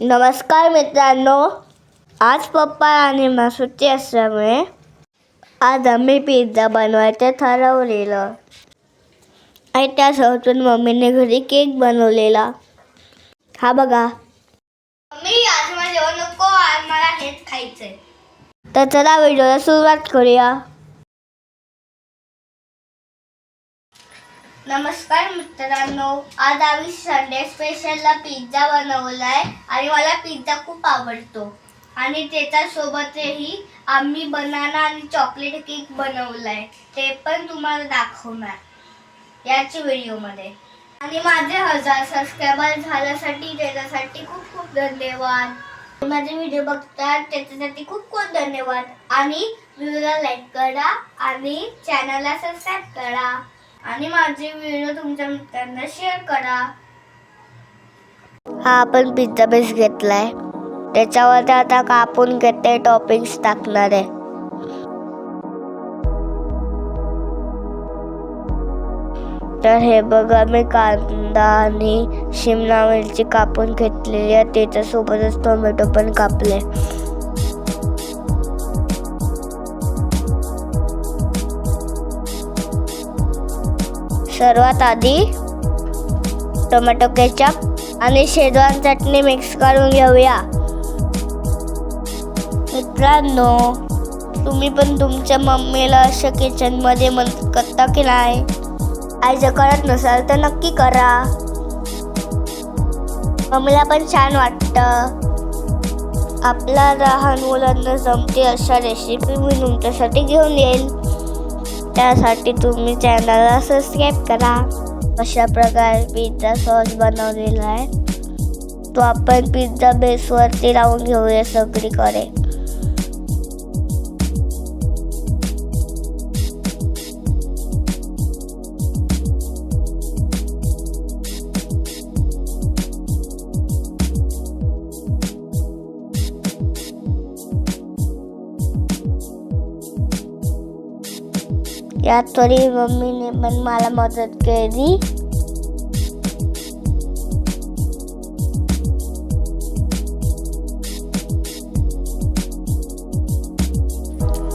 नमस्कार मित्रांनो. आज पप्पा आणि मला सुट्टी असल्यामुळे आज आम्ही पिझ्झा बनवायचं ठरवलेलं. आणि त्यासोबतून मम्मीने घरी केक बनवलेला. हा बघा. मम्मी आज मला जेवण नको आज मला हेच खायचंय. तर चला व्हिडिओला सुरुवात करूया. नमस्कार मित्रांनो आज आम्ही संडे स्पेशलला पिझ्झा बनवलाय आणि मला पिझ्झा खूप आवडतो. आणि त्याच्यासोबतही आम्ही बनाना आणि चॉकलेट केक बनवलाय. ते पण तुम्हाला दाखवणार याच व्हिडिओमध्ये आणि माझे हजार सबस्क्रायबर झाल्यासाठी त्याच्यासाठी खूप खूप धन्यवाद. माझे व्हिडिओ बघतात त्याच्यासाठी खूप खूप धन्यवाद. आणि व्हिडिओला लाईक करा आणि चॅनलला सबस्क्राईब करा. आणि माझे व्हिडिओ तुमच्या मित्रांना शेअर करा. हा आपण पिझ्झा बेस घेतलाय. त्याच्यावरती आता कापून घेते टॉपिंग्स टाकणार आहे. तर हे बघा मी कांदा आणि शिमला मिरची कापून घेतलेली आहे. त्याच्यासोबतच टोमॅटो पण कापले. सर्वात आधी टोमॅटो केचप आणि शेजवान चटणी मिक्स करून घेऊया. मित्रांनो तुम्ही पण तुमच्या मम्मीला अशा किचनमध्ये मदत करता की नाही? आई जर करत नसाल तर नक्की करा. मम्मीला पण छान वाटतं. आपल्या लहान मुलांना जमते अशा रेसिपी मी तुमच्यासाठी घेऊन येईल त्यासाठी तुम्ही चॅनलला सबस्क्राईब करा. अशा प्रकारे पिझ्झा सॉस बनवलेला आहे. तो आपण पिझ्झा बेसवरती लावून घेऊया सगळीकडे. यात थोडी मम्मीने पण मला मदत केली.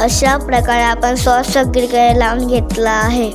अशा प्रकारे आपण सॉस सगळीकडे लावून घेतला आहे.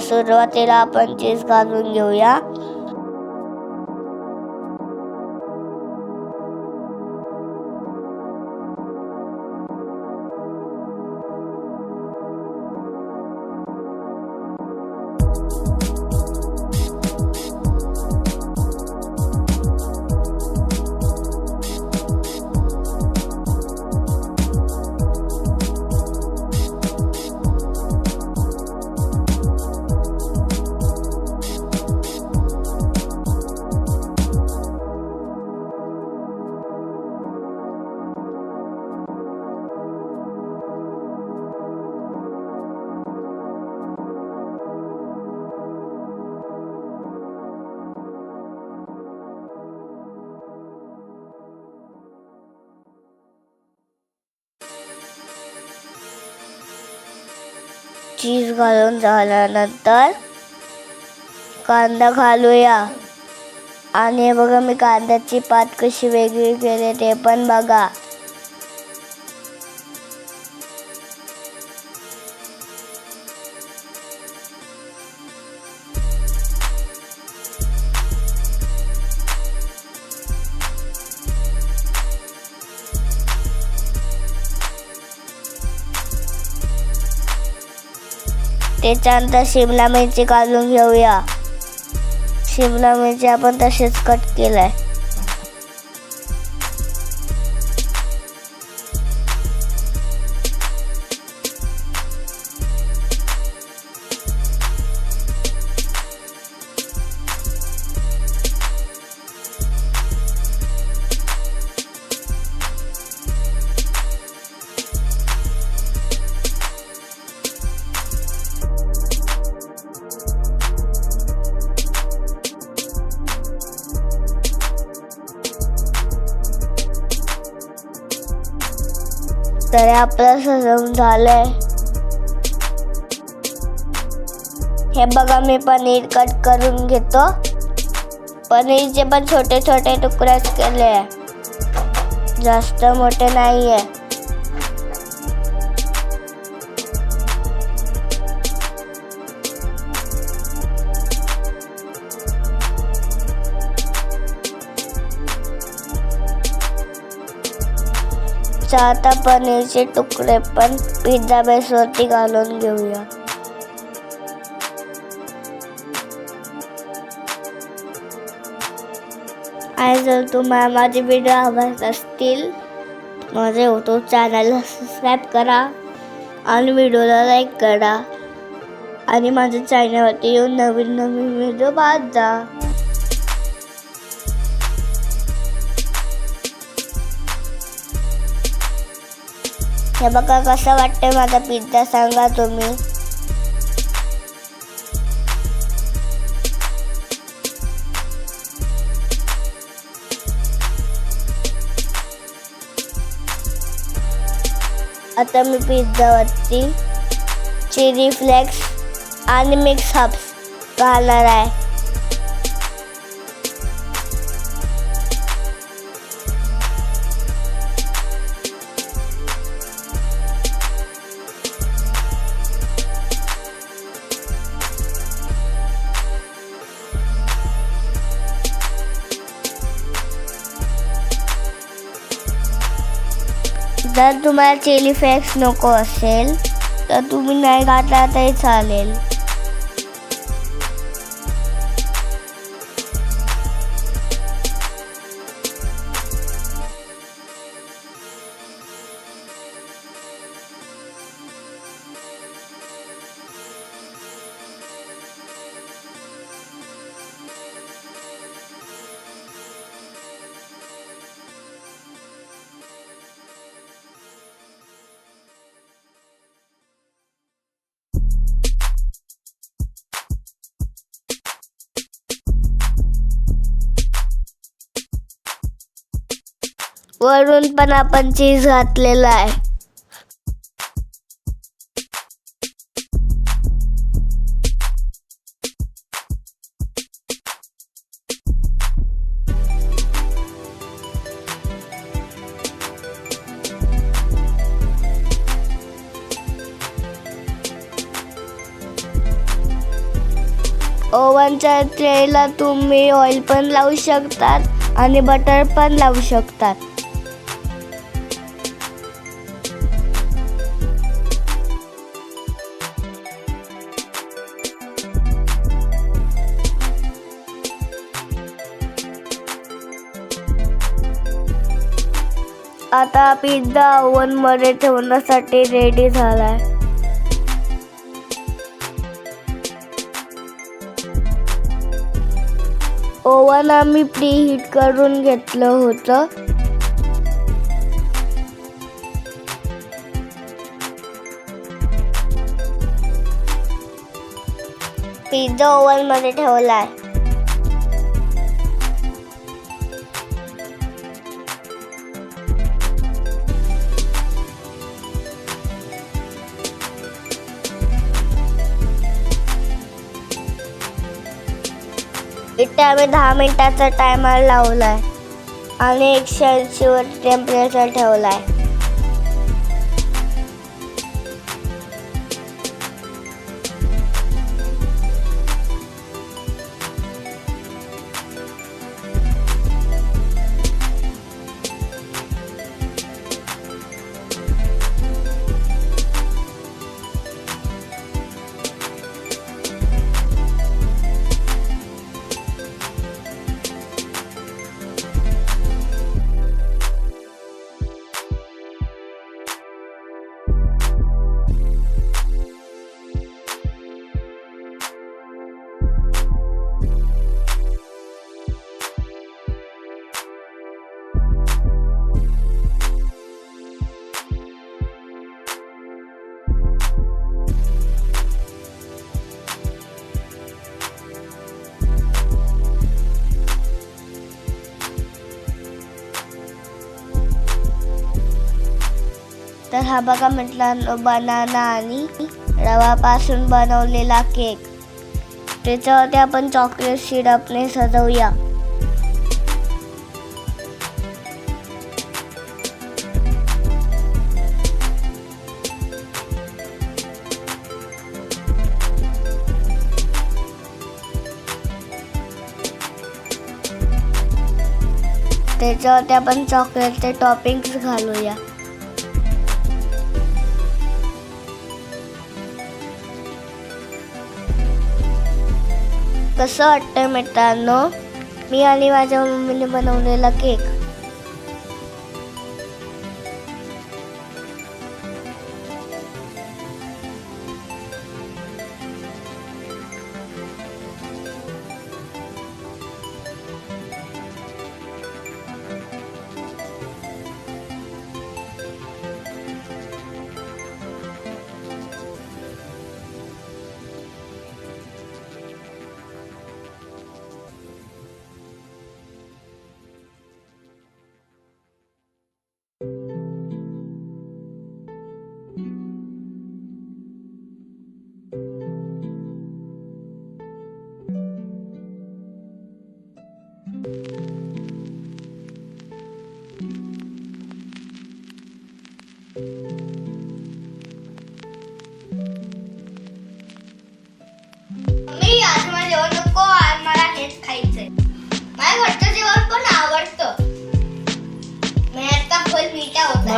सुरुवातीला आपण चीज घालून घेऊया. चीज घालून झाल्यानंतर कांदा घालूया. आणि बघा मी कांद्याची पात कशी वेगळी केली ते पण बघा. त्याच्यानंतर शिमला मिरची काढून घेऊया. शिमला मिरची आपण तसेच कट केलं आहे तर आपलं सजवून झालंय. हे बघा मी पनीर कट करून घेतो. पनीरचे पण छोटे छोटे तुकडेच केले. आहे जास्त मोठे नाही आहे आता पनीरचे तुकडे पण पिझ्झा बेसवरती घालून घेऊया. आणि जर तुम्हाला माझे व्हिडिओ आवडत असतील माझे यूट्यूब चॅनलला सबस्क्राईब करा आणि व्हिडिओला लाईक करा. आणि माझ्या चॅनलवरती येऊन नवीन नवीन व्हिडिओ पाहत जा. हे बघा कसं वाटतंय माझा पिझ्झा सांगा तुम्ही. आता मी पिझ्झावरती चिली फ्लेक्स आणि मिक्स हब्स घालणार आहे. जर तुम्हाला चिली फ्लेक्स नको असेल तर तुम्ही नाही घातला तरी चालेल. वरून पण आपण चीज घातलेला आहे. ओव्हनच्या ट्रेला तुम्ही ऑइल पण लावू शकतात आणि बटर पण लावू शकतात. आता पिझ्झा ओव्हनमध्ये ठेवण्यासाठी रेडी झालाय. ओव्हन आम्ही प्री हीट करून घेतलं होतं. पिझ्झा ओव्हनमध्ये ठेवलाय. इथे आम्ही दहा मिनिटाचा टायमर आहे आणि एकशे ऐंशीवर टेम्परेचर ठेवलाय. हा बघा म्हटला बनाना आणि रवापासून बनवलेला केक त्याच्यावरती आपण चॉकलेट सिरपने सजवूया. त्याच्यावरती आपण चॉकलेटचे टॉपिंग्स घालूया. कसं वाटतं मित्रांनो. मी आणि माझ्या मम्मीने बनवलेला केक.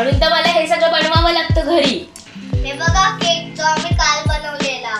म्हणून तर मला हे सगळं बनवावं लागतं घरी. हे बघा केक जो आम्ही काल बनवलेला.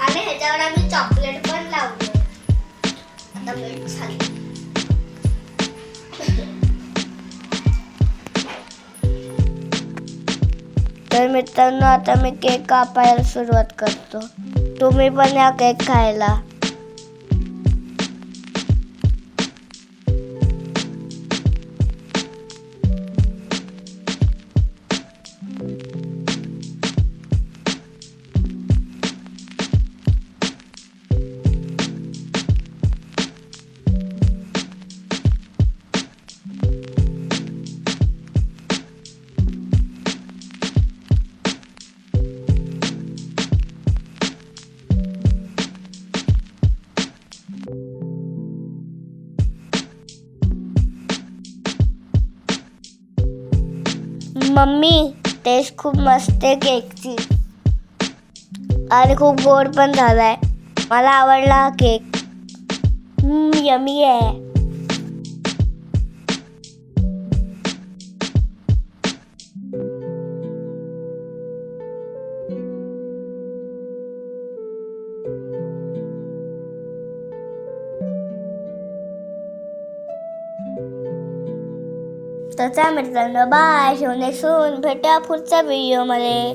आणि ह्याच्यावर आम्ही चॉकलेट पण लावलं आता मीठ झाली. तर मित्रांनो आता मी केक कापायला सुरुवात करतो. तुम्ही पण या केक खायला. मम्मी टेस्ट खूप मस्त आहे केकची आणि खूप गोड पण झाला आहे मला आवडला हा केक यमी आहे. तर मित्रांनो बाय. शिवणे सून. भेटा पुढच्या व्हिडिओमध्ये.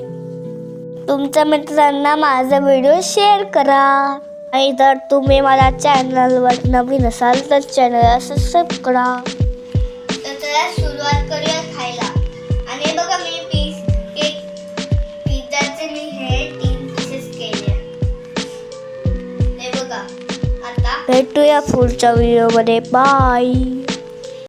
तुमच्या मित्रांना माझा व्हिडिओ शेअर करा. आणि जर तुम्ही मला चॅनलवर नवीन असाल तर चॅनल सबस्क्राईब करा. तर चला सुरुवात करूया खायला. आणि बघा मी पीस केक पिझ्झाचे मी हे तीन पीसेस केले. हे बघा. आता भेटूया पुढच्या व्हिडिओमध्ये. बाय.